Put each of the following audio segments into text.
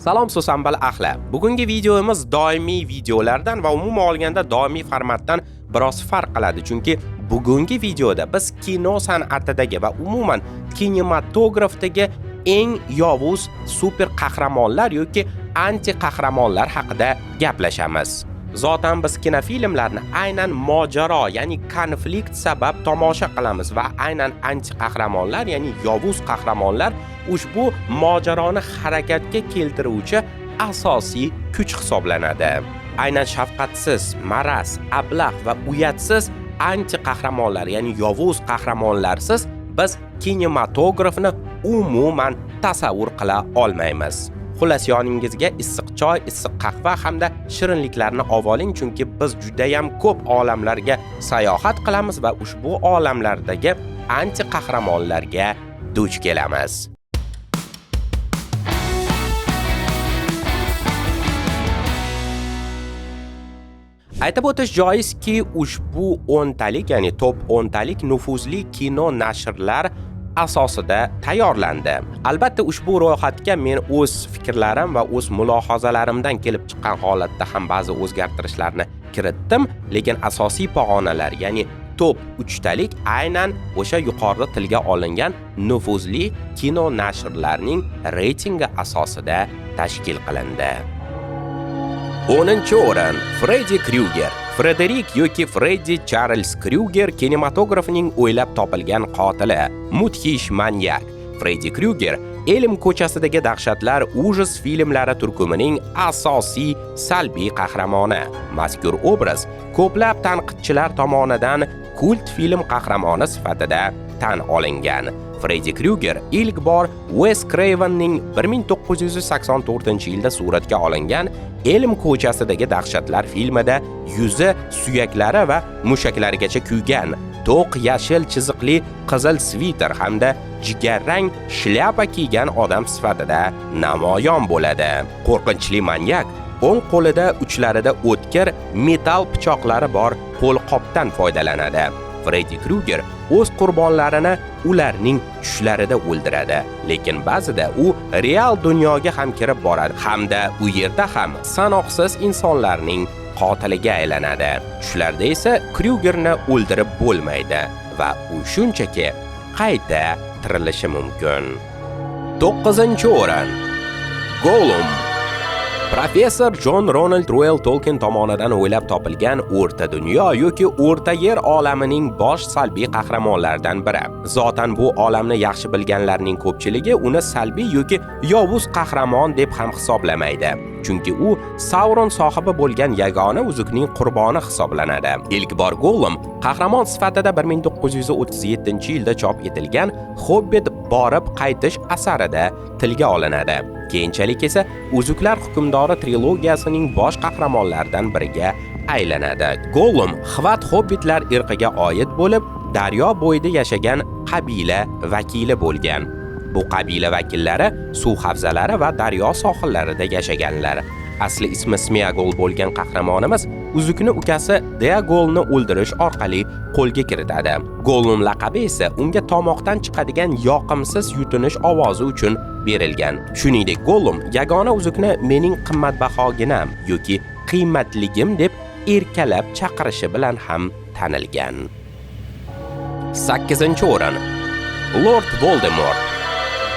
Salom Susambal ahli. Bugungi videomiz doimiy videolardan va umuman olganda doimiy formatdan biroz farq qiladi, chunki bugungi videoda biz kino san'atidagi va umuman kinematografdagi eng yovuz super qahramonlar yoki anti qahramonlar haqida gaplashamiz. Zotan biz kinofilmlarni aynan mojaro, ya'ni konflikt sabab tomosha qilamiz va aynan anti qahramonlar, ya'ni yovuz qahramonlar ushbu mojaroni harakatga keltiruvchi asosiy kuch hisoblanadi. Aynan shafqatsiz, maras, ablah va uyatsiz anti qahramonlar, ya'ni yovuz qahramonlarsiz biz kinematografni umuman tasavvur qila olmaymiz. Xullas yoningizga issiq choy, issiq qahva hamda shirinliklarni oling chunki biz juda ham ko'p olamlarga sayohat qilamiz va ushbu olamlardagi anti qahramonlarga duch kelamiz. Aytib o'tish joizki, ushbu 10 talik, ya'ni top 10 talik nufuzli kino nashrlar asosida tayyorlandi. Albatta ushbu ro'yxatga men o'z fikrlarim va o'z mulohazalarimdan kelib chiqqan holatda ham ba'zi o'zgartirishlarni kiritdim, lekin asosiy pog'onalar, ya'ni top 3 talik aynan o'sha yuqorida tilga olingan nufuzli kino nashrlarning reytingi asosida tashkil qilindi. 10-o'rin Freddi Kryuger Frederik yoki Freddi charlz Kryuger kinematografning o'ylab topilgan qotili, mudhish manyak. Freddi Kryuger Elm ko'chasidagi dahshatlar ujas filmlari turkumining asosiy salbiy qahramoni. Mazkur obraz ko'plab tanqidchilar tomonidan kult film qahramoni sifatida tan olingan. Freddi Kryuger ilk bor Wes Cravenning 1984-yilda suratga olingan Elm ko'chasidagi dahshatlar filmida yuzi, suyaklari va mushaklarigacha kuygan to'q yashil chiziqli qizil sviter hamda jigarrang shlyapa kiygan odam sifatida namoyon bo'ladi. Qo'rqinchli manyak o'ng qo'lida uchlarida o'tkir metall pichoqlari bor qo'lqopdan foydalanadi. Freddi Kruger o'z qurbonlarini ularning tushlarida o'ldiradi, lekin ba'zida u real dunyoga ham kirib boradi hamda u yerda ham sanoqsiz insonlarning qotiliga aylanadi. Tushlarda esa kryugerni o'ldirib bo'lmaydi va u shunchaki qayta tirilishi mumkin. 9-o'rin Golum Professor John Ronald Ruel Tolkien tomonidan o'ylab topilgan O'rta dunyo yoki O'rta yer olamining bosh salbiy qahramonlaridan biri. Zotan bu olamni yaxshi bilganlarning ko'pchiligi uni salbiy yoki yovuz qahramon deb ham hisoblamaydi. Chunki u Sauron sohibi bo'lgan yagona uzukning qurboni hisoblanadi. Ilk bor Gollum qahramon sifatida 1937-yilda chop etilgan Hobbit borib qaytish asarida tilga olinadi. Keyinchalik esa Uzuklar hukmdori trilogiyasining bosh qahramonlaridan biriga aylanadi. Gollum Xvat hobbitlar irqiga oid bo'lib, daryo bo'yida yashagan qabila vakili bo'lgan. Bu qabila vakillari suv havzalari va daryo sohillarida yashaganlar. Asli ismi Smeagol bo'lgan qahramonimiz uzukni ukasi Deagolni o'ldirish orqali qo'lga kiritadi. Gollum laqabi esa unga tomoqdan chiqadigan yoqimsiz yutinish ovozi uchun berilgan. Shuningdek, Gollum yagona uzukni mening qimmatbahoginam yoki qiymatligim deb erkalab chaqirishi bilan ham tanilgan. 8-o'rin Lord Voldemort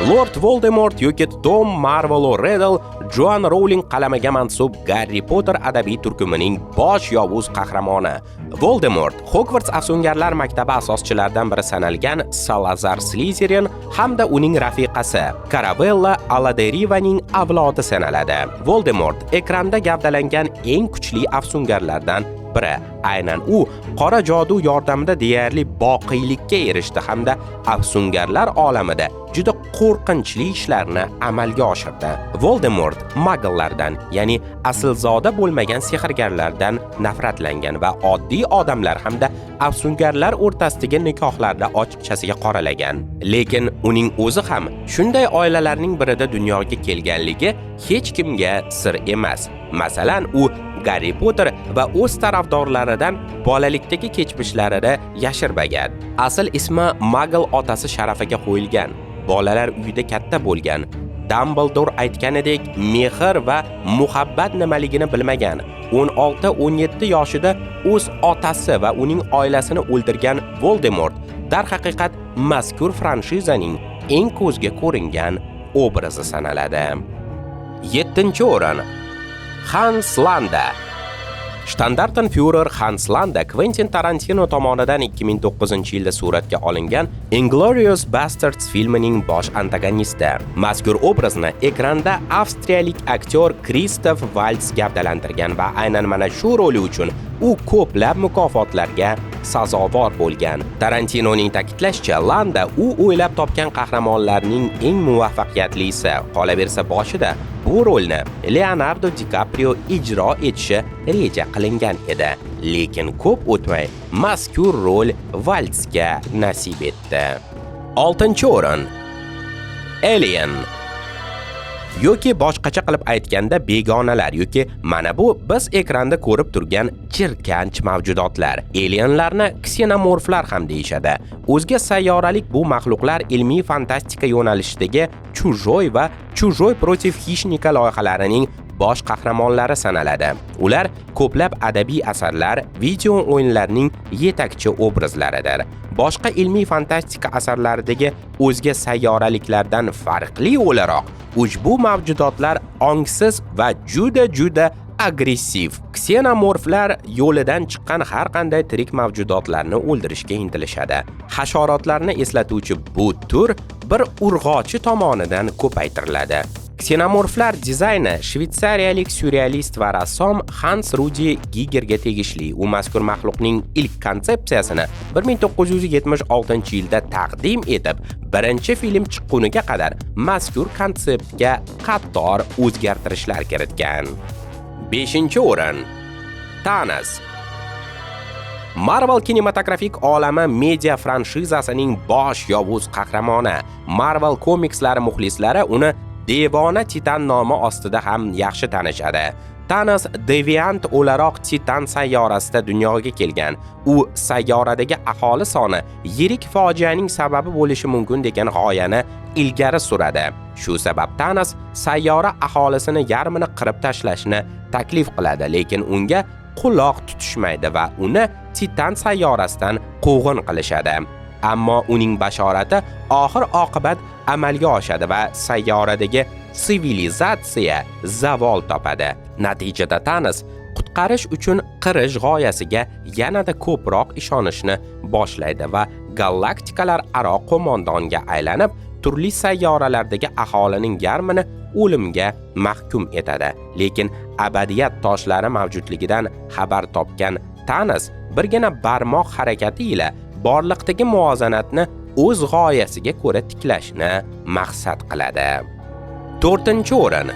Lord Voldemort yoki Tom Marvolo Riddle Joan Rowling qalamiga mansub Garri Potter adabiy turkumining bosh yovuz qahramoni. Voldemort Hogwarts afsungarlar maktabi asoschilaridan biri sanalgan Salazar Slytherin hamda uning rafiqasi karabella Aladerivaning avlodi sanaladi. Voldemort ekranda gavdalangan eng kuchli afsungarlardan biri. Aynan u qora jodu yordamida deyarli boqiylikka erishdi hamda afsungarlar olamida juda qo'rqinchli ishlarni amalga oshirdi. Voldemort magllardan, ya'ni aslzoda bo'lmagan sehrgarlardan nafratlangan va oddiy odamlar hamda afsungarlar o'rtasidagi nikohlarda ochiqchasiga qoralagan. Lekin uning o'zi ham shunday oilalarning birida dunyoga kelganligi hech kimga sir emas. Masalan, u Garri Potter va o'z tarafdorlaridan bolalikdagi kechmishlarini yashirmagan. Asl ismi Muggle otasi sharafiga qo'yilgan. Bolalar uyida katta bo'lgan. Dumbledore aytganidek mehr va muhabbat nimaligini bilmagan 16-17 yoshida o'z otasi va uning oilasini o'ldirgan Voldemort darhaqiqat mazkur franshizaning eng ko'zga ko'ringan obrazi sanaladi. 7-o'rin Hans Landa Shtandartenführer Hans Landa Quentin Tarantino tomonidan 2009-yilda suratga olingan Inglorious Bastards filmining bosh antagonisti. Mazkur obrazni ekranda avstriyalik aktyor Kristof Waltz gavdalantirgan va aynan mana shu roli uchun u ko'plab mukofotlarga sazovor bo'lgan. Tarantinoning ta'kidlashicha, Landa u o'ylab topgan qahramonlarning eng muvaffaqiyatlisi. Qolaversa boshida bu rolni Leonardo di kaprio ijro etishi reja qilingan edi. Lekin ko'p o'tmay mazkur rol valsga nasib etdi. 6-o'rin Alien yoki boshqacha qilib aytganda begonalar yoki mana bu biz ekranda ko'rib turgan jirkanch mavjudotlar alienlarni ksenomorflar ham deyishadi. O'zga sayyoralik bu maxluqlar ilmiy fantastika yo'nalishidagi chujoy va chujoy protiv xishnika loyihalarining bosh qahramonlari sanaladi. Ular ko'plab adabiy asarlar video o'yinlarning yetakchi obrazlaridir. Boshqa ilmiy fantastika asarlaridagi o'zga sayyoraliklardan farqli o'laroq ushbu mavjudotlar ongsiz va juda juda agressiv. Ksenomorflar yo'lidan chiqqan har qanday tirik mavjudotlarni o'ldirishga intilishadi. Hasharotlarni eslatuvchi bu tur bir urg'ochi tomonidan ko'paytiriladi. Ksenomorflar dizayni shvetsariyalik surrealist va rassom Hans Rudi Gigerga tegishli. U mazkur maxluqning ilk konsepsiyasini 1976-yilda taqdim etib, birinchi film chiqquniga qadar mazkur konseptga qator o'zgartirishlar kiritgan. 5-o'rin Thanos Marvel kinematografik olami media franshizasining bosh yovuz qahramoni. Marvel komikslari muxlislari uni devona titan nomi ostida ham yaxshi tanishadi Thanos deviant o'laroq Titan sayyorasida dunyoga kelgan. U sayyoradagi aholi soni yirik fojianing sababi bo'lishi mumkin degan g'oyani ilgari suradi. Shu sabab Thanos sayyora aholisini yarmini qirib tashlashni taklif qiladi, lekin unga quloq tutishmaydi va uni Titan sayyorasidan quvg'in qilishadi. Ammo uning bashorati oxir oqibat amalga oshadi va sayyoradagi sivilizatsiya zavol topadi. Natijada tanis qutqarish uchun qirish g'oyasiga yanada ko'proq ishonishni boshlaydi va galaktikalar aro qo'mondonga aylanib, turli sayyoralardagi aholining yarmini o'limga mahkum etadi. Lekin abadiyat toshlari mavjudligidan xabar topgan tanis birgina barmoq harakati ila borliqdagi muvozanatni o'z g'oyasiga ko'ra tiklashni maqsad qiladi. 4-o'rin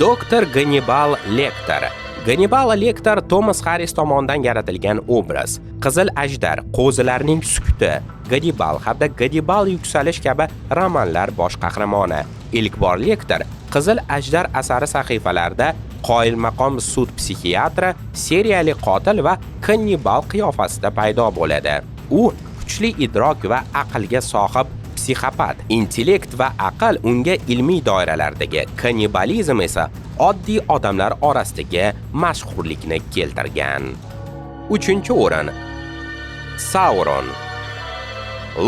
Doktor Gannibal Lektor Gannibal Lektor Thomas Harris tomonidan yaratilgan obraz. Qizil ajdar, qo'zilarning sukuti, Gannibal hamda Gannibal yuksalish kabi romanlar bosh qahramoni. Ilk bor Lektor Qizil ajdar asari sahifalarida qoyilmaqom sud psixiatri, seriyali qotil va kannibal qiyofasida paydo bo'ladi. U kuchli idrok va aqlga sohib psixopat intellekt va aql unga ilmiy doiralardagi kannibalizm esa oddiy odamlar orasidagi mashhurlikni keltirgan 3-o'rin Sauron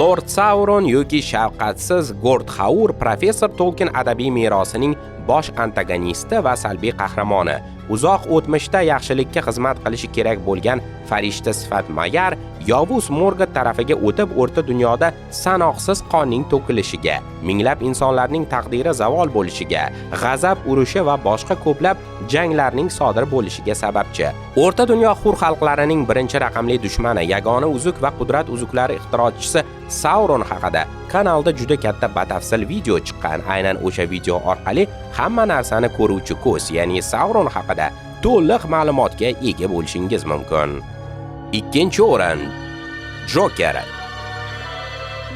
Lord Sauron yoki shafqatsiz Gordhaur professor Tolkien adabiy merosining bosh antagonisti va salbiy qahramoni. Uzoq o'tmishda yaxshilikka xizmat qilishi kerak bo'lgan farishta sifat Mayar yovuz morga tarafiga o'tib o'rta dunyoda sanoqsiz qonning to'kilishiga, minglab insonlarning taqdiri zavol bo'lishiga, g'azab urushi va boshqa ko'plab janglarning sodir bo'lishiga sababchi. O'rta dunyo xur xalqlarining birinchi raqamli dushmani, yagona uzuk va qudrat uzuklari ixtirochisi Sauron haqida kanalda juda katta batafsil video chiqqan. Aynan o'sha video orqali hamma narsani ko'ruvchi ko'z, ya'ni Sauron haqida to'liq ma'lumotga ega bo'lishingiz mumkin. Ikkinchi o'rin Joker.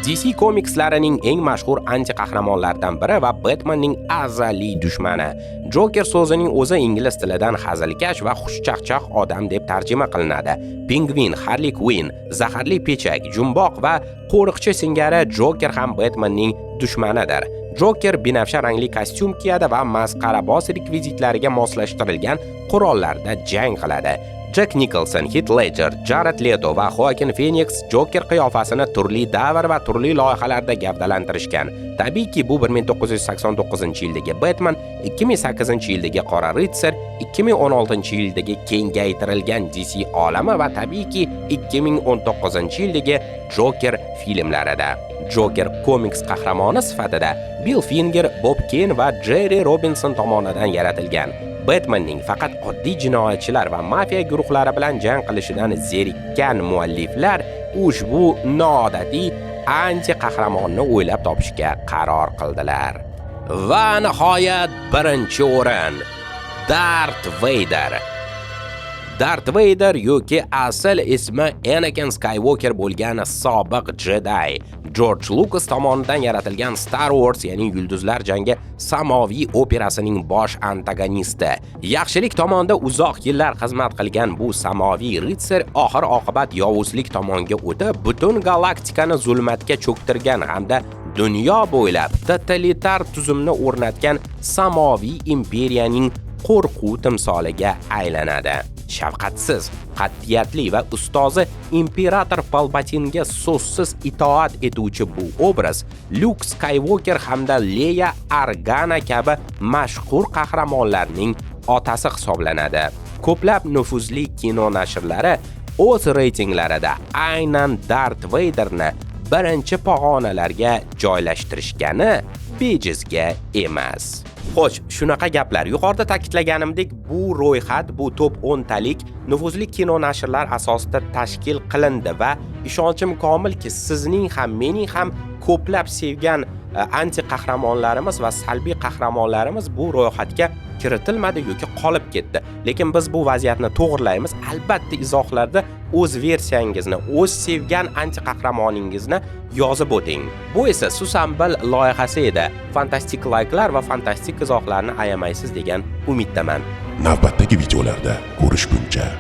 DC komikslarining eng mashhur anti qahramonlaridan biri va Batmanning azaliy dushmani. Joker so'zining o'zi ingliz tilidan hazilkash va xushchaqchaq odam deb tarjima qilinadi. Pingvin, Harley Quinn, zaharli pechak, jumboq va qo'riqchi singari Joker ham Batmanning dushmanidir. Joker binafsha rangli kostyum kiyadi va masqarabos rekvizitlariga moslashtirilgan qurollarda jang qiladi. Jack Nicholson, Heath Ledger, Jared Leto va Joaquin Phoenix Joker qiyofasini turli davr va turli loyihalarda gavdalantirishgan. Tabiiyki, bu 1989-yildagi Batman, 2008-yildagi Qora Ritsar, 2016-yildagi kengaytirilgan DC olami va tabiiyki 2019-yildagi Joker filmlarida. Joker komiks qahramoni sifatida Bill Finger, Bob Kane va Jerry Robinson tomonidan yaratilgan. Batmanning faqat oddiy jinoyatchilar va mafiya guruhlari bilan jang qilishidan zerikkan mualliflar ushbu noodatiy anti qahramonni o'ylab topishga qaror qildilar. Va nihoyat birinchi o'rin Darth Vader. Darth Vader yoki asl ismi Anakin Skywalker bo'lgan sobiq Jedi George Lucas tomonidan yaratilgan Star Wars ya'ni Yulduzlar jangi samoviy operasining bosh antagonisti. Yaxshilik tomonda uzoq yillar xizmat qilgan bu samoviy ritsar oxir oqibat yovuzlik tomonga o'tib, butun galaktikani zulmatga cho'ktirgan hamda dunyo bo'ylab totalitar tuzumni o'rnatgan samoviy imperiyaning qo'rquv timsoliga aylanadi. Shafqatsiz, qat'iyatli va ustozi imperator Palpatinga so'zsiz itoat etuvchi bu obraz Luke Skywalker hamda Leia Organa kabi mashhur qahramonlarning otasi hisoblanadi. Ko'plab nufuzli kino nashrlari o'z reytinglarida aynan Darth Vaderni birinchi pog'onalarga joylashtirishgani bejizga emas. Xo'sh, shunaqa gaplar. Yuqorida ta'kidlaganimdek, bu ro'yxat bu top 10 talik nufuzli kino nashrlar asosida tashkil qilindi va ishonchim komilki, sizning ham, mening ham ko'plab sevgan E, anti qahramonlarimiz va salbiy qahramonlarimiz bu ro'yxatga kiritilmadi yoki qolib ketdi. Lekin biz bu vaziyatni to'g'rilaymiz. Albatta izohlarda o'z versiyangizni, o'z sevgan anti qahramoningizni yozib o'ting. Bu esa Susambil loyihasi edi. Fantastik layklar va fantastik izohlarni ayamaysiz degan umiddaman. Navbatdagi videolarda ko'rishguncha